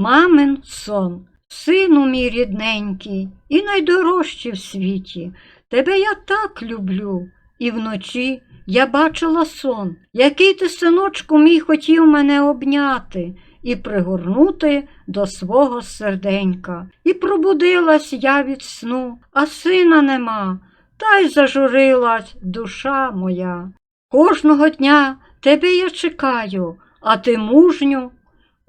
Мамин сон, сину мій рідненький і найдорожчий в світі. Тебе я так люблю, і вночі я бачила сон, який ти, синочку, мій хотів мене обняти і пригорнути до свого серденька. І пробудилась я від сну, а сина нема, та й зажурилась душа моя. Кожного дня тебе я чекаю, а ти мужню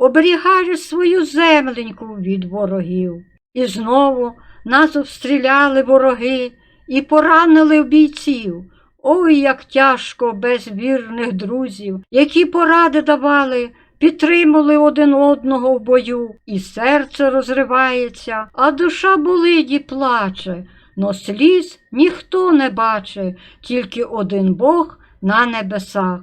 оберігаєш свою земленьку від ворогів. І знову нас обстріляли вороги і поранили бійців. Ой, як тяжко без вірних друзів, які поради давали, підтримали один одного в бою, і серце розривається, а душа болить і плаче, но сліз ніхто не бачить, тільки один Бог на небесах.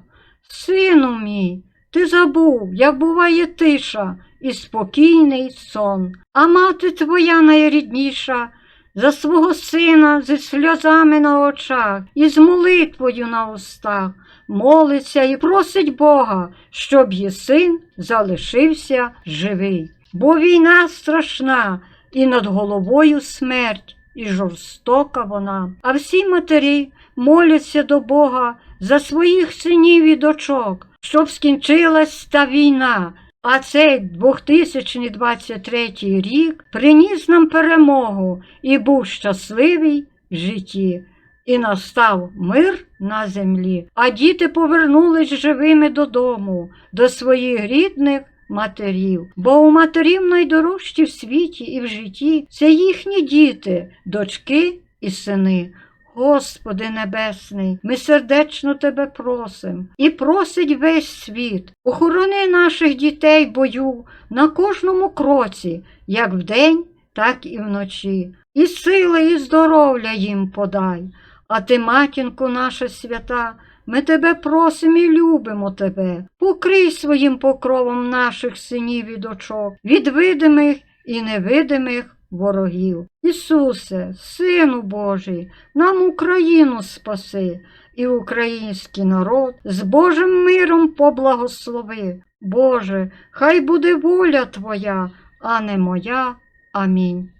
Сину мій, ти забув, як буває тиша і спокійний сон, а мати твоя найрідніша за свого сина зі сльозами на очах і з молитвою на устах молиться і просить Бога, щоб її син залишився живий. Бо війна страшна, і над головою смерть, і жорстока вона. А всі матері моляться до Бога за своїх синів і дочок, щоб скінчилась та війна. А цей 2023 рік приніс нам перемогу і був щасливий в житті. І настав мир на землі, а діти повернулись живими додому, до своїх рідних матерів. Бо у матерів найдорожчі в світі і в житті це їхні діти, дочки і сини. Господи Небесний, ми сердечно Тебе просим і просить весь світ. Охорони наших дітей бою на кожному кроці, як вдень, так і вночі. І сили, і здоров'я їм подай. А ти, матінко наша свята, ми тебе просимо і любимо тебе. Покрий своїм покровом наших синів і дочок, від видимих і невидимих ворогів. Ісусе, Сину Божий, нам Україну спаси і український народ з Божим миром поблагослови. Боже, хай буде воля Твоя, а не моя. Амінь.